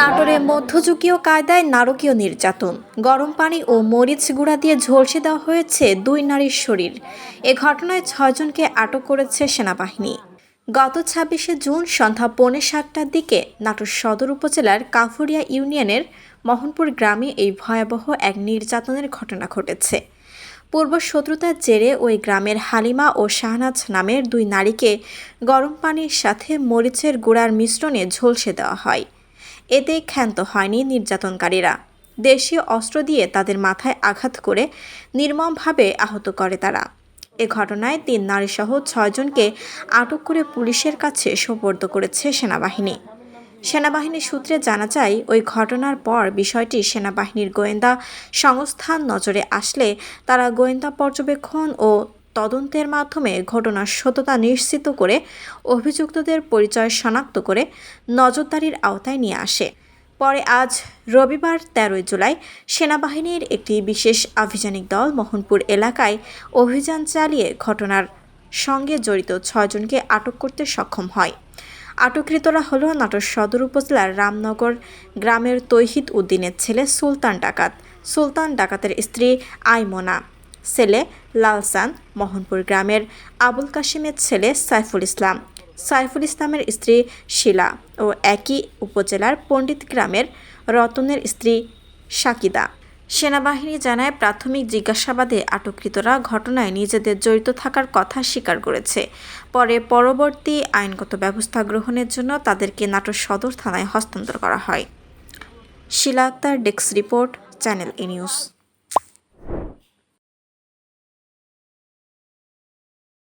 নাটোরে মধ্যযুগীয় কায়দায় নারকীয় নির্যাতন। গরম পানি ও মরিচ গুঁড়া দিয়ে ঝলসে দেওয়া হয়েছে দুই নারীর শরীর। এ ঘটনায় ছয়জনকে আটক করেছে সেনাবাহিনী। গত ছাব্বিশে জুন সন্ধ্যা পৌনে সাতটার দিকে নাটোর সদর উপজেলার কাফুরিয়া ইউনিয়নের মোহনপুর গ্রামে এই ভয়াবহ এক নির্যাতনের ঘটনা ঘটেছে। পূর্ব শত্রুতার জেরে ওই গ্রামের হালিমা ও শাহনাজ নামের দুই নারীকে গরম পানির সাথে মরিচের গুঁড়ার মিশ্রণে ঝলসে দেওয়া হয়। এতে ক্ষান্ত হয়নি নির্যাতনকারীরা। দেশীয় অস্ত্র দিয়ে তাদের মাথায় আঘাত করে নির্মমভাবে আহত করে তারা। এ ঘটনায় তিন নারীসহ ছয়জনকে আটক করে পুলিশের কাছে সোপর্দ করেছে সেনাবাহিনী। সেনাবাহিনীর সূত্রে জানা যায়, ওই ঘটনার পর বিষয়টি সেনাবাহিনীর গোয়েন্দা সংস্থার নজরে আসলে তারা গোয়েন্দা পর্যবেক্ষণ ও তদন্তের মাধ্যমে ঘটনার সত্যতা নিশ্চিত করে অভিযুক্তদের পরিচয় শনাক্ত করে নজরদারির আওতায় নিয়ে আসে। পরে আজ রবিবার তেরোই জুলাই সেনাবাহিনীর একটি বিশেষ আভিযানিক দল মোহনপুর এলাকায় অভিযান চালিয়ে ঘটনার সঙ্গে জড়িত ছয়জনকে আটক করতে সক্ষম হয়। আটককৃতরা হল নাটোর সদর উপজেলার রামনগর গ্রামের তৈহিদ উদ্দিনের ছেলে সুলতান ডাকাত। সুলতান ডাকাতের স্ত্রী আইমনা। ছেলে লালসান মোহনপুর গ্রামের আবুল কাশিমের ছেলে সাইফুল ইসলাম। সাইফুল ইসলামের স্ত্রী শিলা ও একই উপজেলার পণ্ডিত গ্রামের রতনের স্ত্রী সাকিদা সেনাবাহিনী জানায় প্রাথমিক জিজ্ঞাসাবাদে আটককৃতরা ঘটনায় নিজেদের জড়িত থাকার কথা স্বীকার করেছে। পরে পরবর্তী আইনগত ব্যবস্থা গ্রহণের জন্য তাদেরকে নাটোর সদর থানায় হস্তান্তর করা হয়। Shila Akter desk report, channel A news.